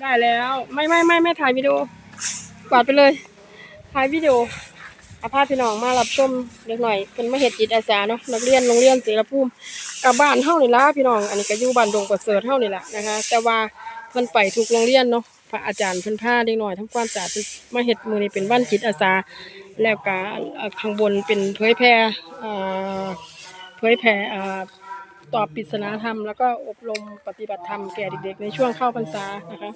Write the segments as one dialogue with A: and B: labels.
A: ได้แล้วไม่ไม่ไม่ไม่ถ่ายวิดีโอกวาดไปเลยถ่ายวิดีโออาภาพพี่น้องมารับชมเล็กหน่อยเป็นมาเฮ็ดจิตอาสาเนาะนักเรียนโรงเรียนศรีละภูมิกับบ้านเฮานี่ละพี่น้อง อันนี้ก็อยู่บ้านดงประเสริฐเฮานี่ละนะคะ แต่ว่าเพิ่นไปทุกโรงเรียนเนาะพระอาจารย์เพิ่นพาเด็กน้อยทำความสะอาดมาเฮ็ดมื้อนี้เป็นวันจิตอาสา แล้วก็ข้างบนเป็นเผยแพร่เอ่อเผยแพร่เอ่อ ตอบปริศนาธรรม แล้วก็อบรมปฏิบัติธรรมแก่เด็กๆ ในช่วงเข้าพรรษานะคะ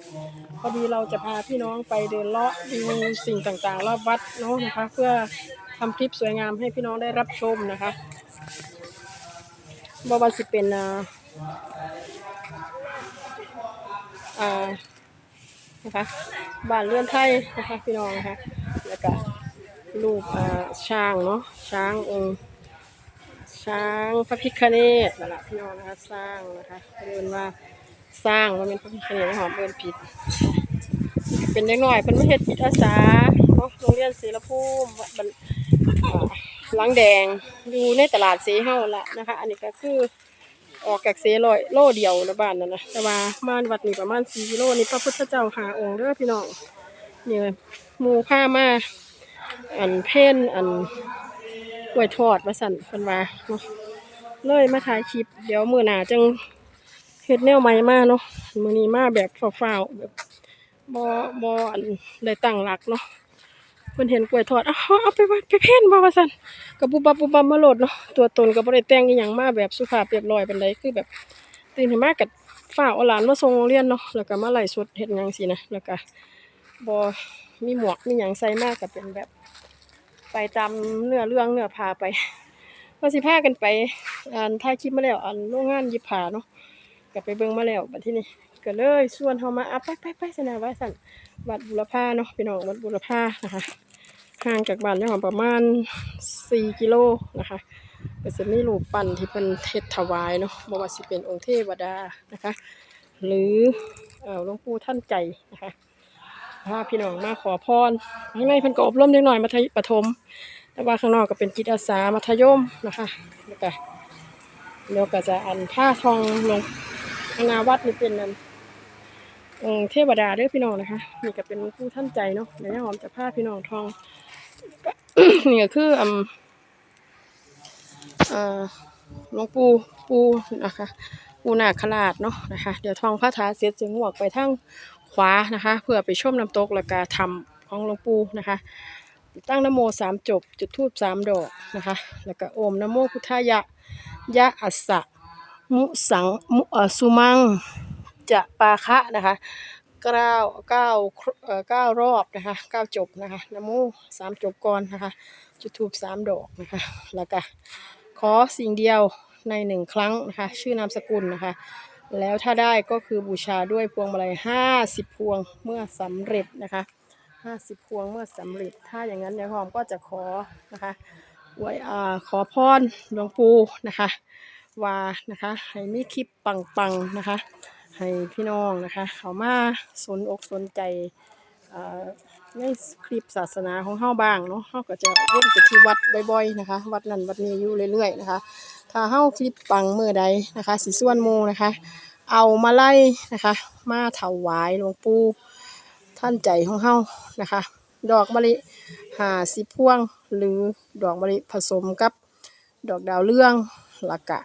A: พอดีเราจะพาพี่น้องไปเดินเลาะดูสิ่งต่างๆ รอบวัดเนาะนะคะเพื่อทำคลิปสวยงามให้พี่น้องได้รับชมนะคะบว่าสิเป็นอ่าอ่านะคะบ้านเรือนไทยนะคะพี่น้องนะคะแล้วก็รูปอ่าช้างเนาะช้างองค์ ช้างพระพิฆเนศนั่นแหละพี่น้องนะคะสร้างนะคะเรียนว่าสร้างว่าเป็นพระพิฆเนศหอมเอินผิด เป็นเด็กน้อยเป็นมาเฮ็ดจิตอาสาเนาะโรงเรียนศรีละภูมิวัดบันอ่าหลังแดงอยู่ในตลาดเสเฮาละนะคะ อันนี้ก็คือออกจากเสลอยโลเดียวนะบ้านนั่นนะแต่ว่ามาวัดนี่ประมาณ4กิโลนี่พระพุทธเจ้าหาองค์เด้อพี่น้องนี่เลยหมู่พามาอันเพ่นอัน กล้วยทอดว่าสั่นเพิ่นว่าเนาะเลยมาถ่ายคลิป เดี๋ยวมือหนาจังเฮ็ดแนวใหม่มาเนาะมือนี้มาแบบฟ้าวๆแบบบ่บ่อันได้ตั้งหลักเนาะเพิ่นเห็นกล้วยทอดเอาเอาไปไว้ไปเพ่นบ่ว่าซั่นก็บุบับบุบับมาโหลดเนาะตัวตนก็บ่ได้แต่งอีหยังมาแบบสุภาพเรียบร้อยปานใดคือแบบตื่นขึ้นมาก็ฟ้าวเอาหลานมาส่งโรงเรียนเนาะแล้วก็มาไล่สดเฮ็ดหยังสินะแล้วก็บ่มีหมวกมีหยังใส่มาก็เป็นแบบ ไปตามเนื้อเรื่องเนื้อผ้าไปว่าสิพากันไปอันถ่ายคลิปมาแล้วอันโรงงานยิบผ้าเนาะก็ไปเบิ่งมาแล้วบัดที่นี้ก็เลยชวนเขามาอะไปไปไปสนาว่าสั่นวัดบุรพาเนาะพี่น้องวัดบุรพานะคะห่างจากบ้านเนี่ยประมาณสี่กิโลนะคะก็จะมีรูปปั้นที่เป็นเทศถวายเนาะบว่าสิเป็นองค์เทวดานะคะ หรือเอ่อหลวงปู่ท่านใจนะคะ พาพี่น้องมาขอพรข้างในเพิ่นก็อบรมเล็กน้อยมัธยประถมแต่ว่าข้างนอกก็เป็นจิตอาสามัธยมนะคะแล้วก็เดี๋ยวก็จะอันผ้าทองลงนาวัดนี่เป็นนั่นองค์เทวดาด้อพี่น้องนะคะนี่ก็เป็นหลวงปู่ท่านใจเนาะเดี๋ยวย่หอมจะพาพี่น้องทองนี่ก็คืออืมเอ่อหลวงปู่ปู่นะคะปูนาคราชเนาะนะคะ เดี๋ยวทองพระถาเสร็จจึงหวกไปทาง ขวานะคะ เพื่อไปชมน้ำตกแล้วก็ทำของหลวงปู่นะคะ ตั้งนโมสามจบ จุดทูบสามดอกนะคะ แล้วก็โอมนโมพุทธายะ ยะอัสสะ มุสังมุอสุมัง จะปาคะนะคะเก้าเก้าเออเก้ารอบนะคะเก้าจบนะคะนโมสามจบก่อนนะคะ จุดทูบสามดอกนะคะ แล้วก็ขอสิ่งเดียวในหนึ่งครั้งนะคะ ชื่อนามสกุลนะคะ แล้วถ้าได้ก็คือบูชาด้วยพวงมาลัยห้าสิบพวงเมื่อสำเร็จนะคะห้าสิบพวงเมื่อสำเร็จ ถ้าอย่างนั้นเดี๋ยหอมก็จะขอนะคะไว้อ่าขอพรหลวงปู่นะคะว่านะคะให้มีคลิปปังๆนะคะ ให้พี่น้องนะคะ เขามาสนอกสนใจอ่อ ในคลิปศาสนาของเฮาบ้างเนาะเฮาก็จะวนไปที่วัดบ่อยๆนะคะ วัดนั้นวัดนี้อยู่เรื่อยๆนะคะ ถ้าเฮาคลิปปังเมื่อใดนะคะสิส่วนหมู่นะคะ เอามาไล่นะคะ มาถวายหลวงปู่ท่านใจของเฮานะคะ ดอกมะลิหาสิบพวงหรือดอกมะลิผสมกับดอกดาวเรืองละกะ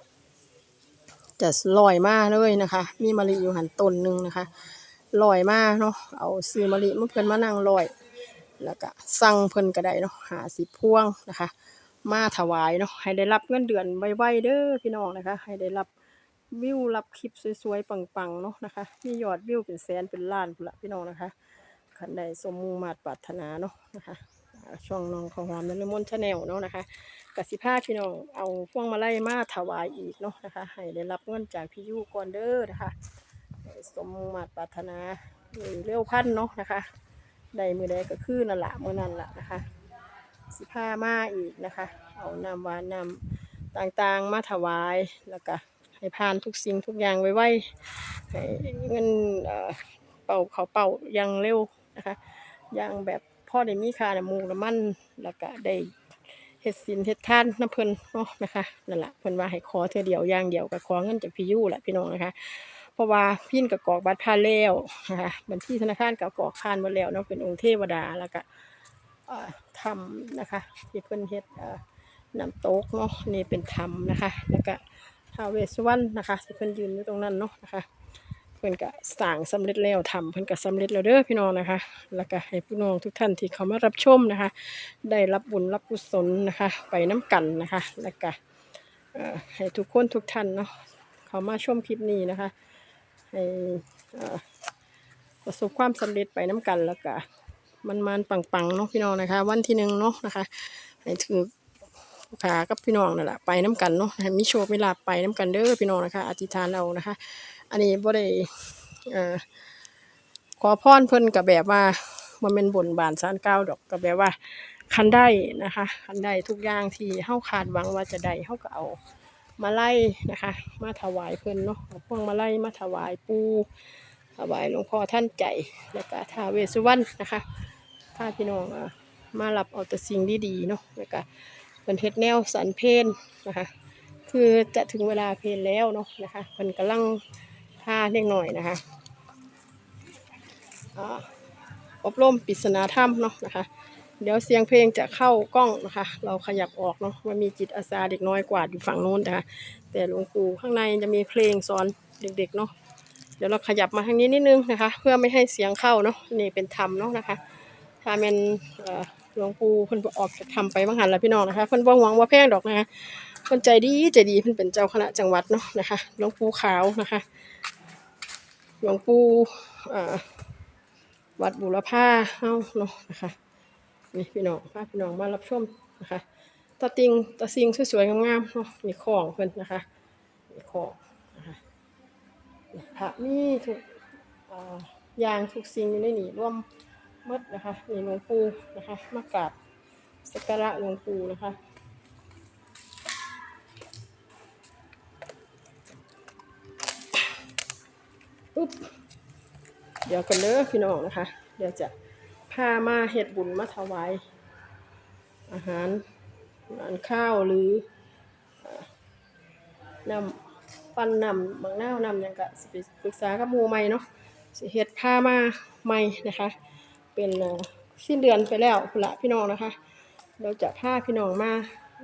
A: จะลอยมาเลยนะคะ มีมะลิอยู่หันต้นหนึ่งนะคะ ลอยมาเนาะเอาซื้อมะลิมาเพิ่นมานั่งลอย แล้วก็สั่งเพิ่นก็ได้เนาะหาสิบพวงนะคะ มาถวายเนาะให้ได้รับเงินเดือนไวๆเด้อพี่น้องนะคะ ให้ได้รับวิวรับคลิปสวยๆปังๆเนาะนะคะ มียอดวิวเป็นแสนเป็นล้านพุ่นละพี่น้องนะคะคันใดสมมุงมาตรปรารถนาเนาะนะคะช่องน้องข้าวหอมนันมนชาแนลเนาะนะคะกสิพาพี่น้องเอาพวงมาไลัยมาถวายอีกเนาะนะคะ ให้ได้รับเงินจากพี่ยูก่อนเด้อนะคะ สมมาตรปรารถนาเร็วพันเนาะนะคะได้มือใดก็คือนั่นละมือนั่นละนะคะสิพามาอีกนะคะ เอานำวานนำต่างๆมาถวายแล้วก็ให้ผ่านทุกสิ่งทุกอย่างไว้ๆให้เงินเป่าเขาเป่ายังเร็วนะคะยังแบบพ่อได้มีค่าน้ำมูกน้ำมันแล้วก็ได้เฮ็ดสินเฮ็ดทานน้ำเพิ่นเนาะนะคะนั่นแหละเพิ่นว่าให้ขอเทื่อเดียวอย่างเดียวก็ขอเงินจากพี่ยู่แหละพี่น้องนะคะ เพราะว่าพินกับกอกบัตรผ่านแล้วนะคะบัญชีธนาคารกับกอกผ่านมดแล้วเนาะเป็นองค์เทวดาแล้วก็ทำนะคะที่เพิ่นเฮ็ดน้ำตกเนาะนี่เป็นธรรมนะคะ แล้วก็ท้าเวสวรรณนะคะที่เพิ่นยืนอยู่ตรงนั้นเนาะนะคะเพิ่นก็สร้างสำเร็จแล้วทำเพิ่นก็สำเร็จแล้วเด้อพี่น้องนะคะ แล้วก็ให้พี่น้องทุกท่านที่เขามารับชมนะคะ ได้รับบุญรับกุศลนะคะ ไปน้ำกันนะคะ แล้วก็ให้ทุกคนทุกท่านเนาะเขามาชมคลิปนี้นะคะ ให้ประสบความสำเร็จไปน้ำกันแล้วก็มันมันปังๆเนาะพี่น้องนะคะ วันที่หนึ่งเนาะนะคะให้ถือขากับพี่น้องนั่นแหละไปน้ำกันเนาะให้มีโชคมีลาไปน้ำกันเด้อพี่น้องนะคะ อธิษฐานเอานะคะ อันนี้บ่ได้เอ่อขอพรเพิ่นกับแบบว่ามันเป็นบนบานสารกล่าวดอกกับแบบว่าคันได้นะคะคันได้ทุกอย่างที่เฮาคาดหวังว่าจะได้เฮาก็เอา มาไล่นะคะ มาถวายเพิ่นเนาะเอาพวงมาไล่มาถวายปูถวายหลวงพ่อท่านใจแล้วก็ท้าวเวสุวรรณนะคะพาพี่น้องมารับเอาแต่สิ่งดีๆเนาะแล้วก็เพิ่นเฮ็ดแนวสันเพลนะคะ คือจะถึงเวลาเพลนแล้วเนาะนะคะเพิ่นกำลังพาเล็กหน่อยนะคะอ่าอบรมปริศนาธรรมเนาะนะคะ เดี๋ยวเสียงเพลงจะเข้ากล้องนะคะ เราขยับออกเนาะมันมีจิตอาสาเด็กน้อยกวาดอยู่ฝั่งโน้นนะคะ แต่หลวงปู่ข้างในจะมีเพลงสอนเด็กๆเนาะเดี๋ยวเราขยับมาทางนี้นิดนึงนะคะ เพื่อไม่ให้เสียงเข้าเนาะนี่เป็นธรรมเนาะนะคะถ้าเป็นหลวงปู่เพิ่นออกจากธรรมไปบางหันแล้วพี่น้องนะคะเพิ่นบ่หวังว่าแพงดอกนะคะเพิ่นใจดีใจดีเพิ่นเป็นเจ้าคณะจังหวัดเนาะนะคะหลวงปู่ขาวนะคะหลวงปู่วัดบุรพาเฮาเนาะนะคะ นี่พี่น้องพาพี่น้องมารับชมนะคะตาติงตาซิงสวยๆงามๆเนาะนี่ของเพิ่นนะคะนี่ของนะคะนี่พระมีทุกอย่างทุกสิ่งอยู่ในนี่ร่วมมดนะคะนี่หลวงปู่นะคะมากราบสักการะหลวงปู่นะคะปุ๊บเดี๋ยวกันเด้อพี่น้องนะคะ เดี๋ยวจะ พามาเฮ็ดบุญมาถวายอาหารอาหารข้าวหรือนำปั้นนำบางหน้านำหยังก็สิปรึกษากับหมู่ใหม่เนาะสิเฮ็ดพามาใหม่นะคะ เป็นสิ้นเดือนไปแล้วพุละพี่น้องนะคะ เราจะพาพี่น้องมา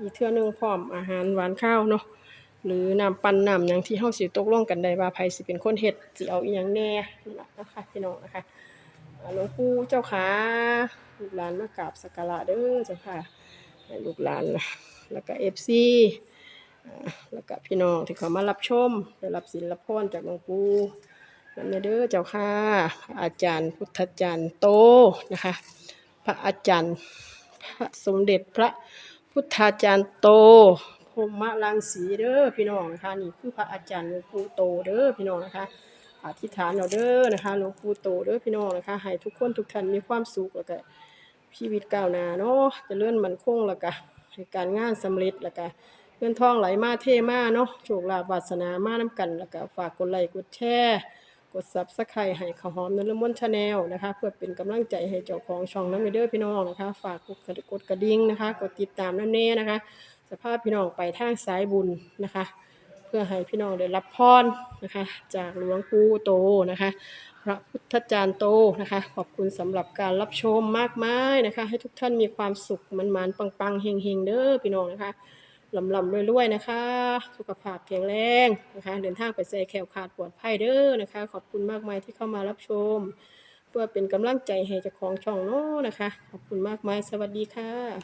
A: อีกเทื่อนึงพร้อมอาหารหวานข้าวเนาะหรือนำปันนำหยังที่เฮาสิตกลงกันได้ว่าไผสิเป็นคนเฮ็ดสิเอาอีหยังแน่นั่นล่ะนะคะพี่น้องนะคะ หลวงปู่เจ้าขาลูกหลานมากราบสักการะเด้อเจ้าค่ะลูกหลานแล้วก็ FC อ่าแล้วก็พี่น้องที่เขามารับชมได้รับศีลรับพรจากหลวงปู่นั่นเด้อเจ้าค่ะ อาจารย์พุทธจารย์โตนะคะ พระอาจารย์พระสมเด็จพระพุทธาจารย์โตพรหมรังสีเด้อพี่น้องนะคะนี่คือพระอาจารย์หลวงปู่โตเด้อพี่น้องนะคะ อธิษฐานเอาเด้อนะคะหลวงปู่โตเด้อพี่น้องนะคะให้ทุกคนทุกท่านมีความสุขแล้วก็ชีวิตก้าวหน้าเนาะจะเจริญมั่นคงแล้วก็ให้การงานสำเร็จแล้วก็เงินทองไหลมาเทมาเนาะโชคลาภวาสนามานํกันแล้วก็ฝากกดไลค์กดแชร์กด Subscribe ให้ข้าวหอมนรมนชาแนลนะคะ เพื่อเป็นกำลังใจให้เจ้าของช่องนำเด้อพี่น้องนะคะ ฝากกดกดกระดิ่งนะคะ กดติดตามนั่นแน่นะคะ สภาพพี่น้องไปทางสายบุญนะคะ พื่อให้พี่น้องได้รับพรนะคะ จากหลวงปู่โตนะคะ พระพุทธจารย์โตนะคะ ขอบคุณสำหรับการรับชมมากมายนะคะ ให้ทุกท่านมีความสุขมันมันปังๆเฮงๆเด้อพี่น้องนะคะลำลำรวยๆนะคะ สุขภาพแข็งแรงนะคะ เดินทางไปใส่แขวขาดปลอดภัยเด้อนะคะ ขอบคุณมากมายที่เข้ามารับชม เพื่อเป็นกำลังใจให้เจ้าของช่องเนาะนะคะ ขอบคุณมากมายสวัสดีค่ะ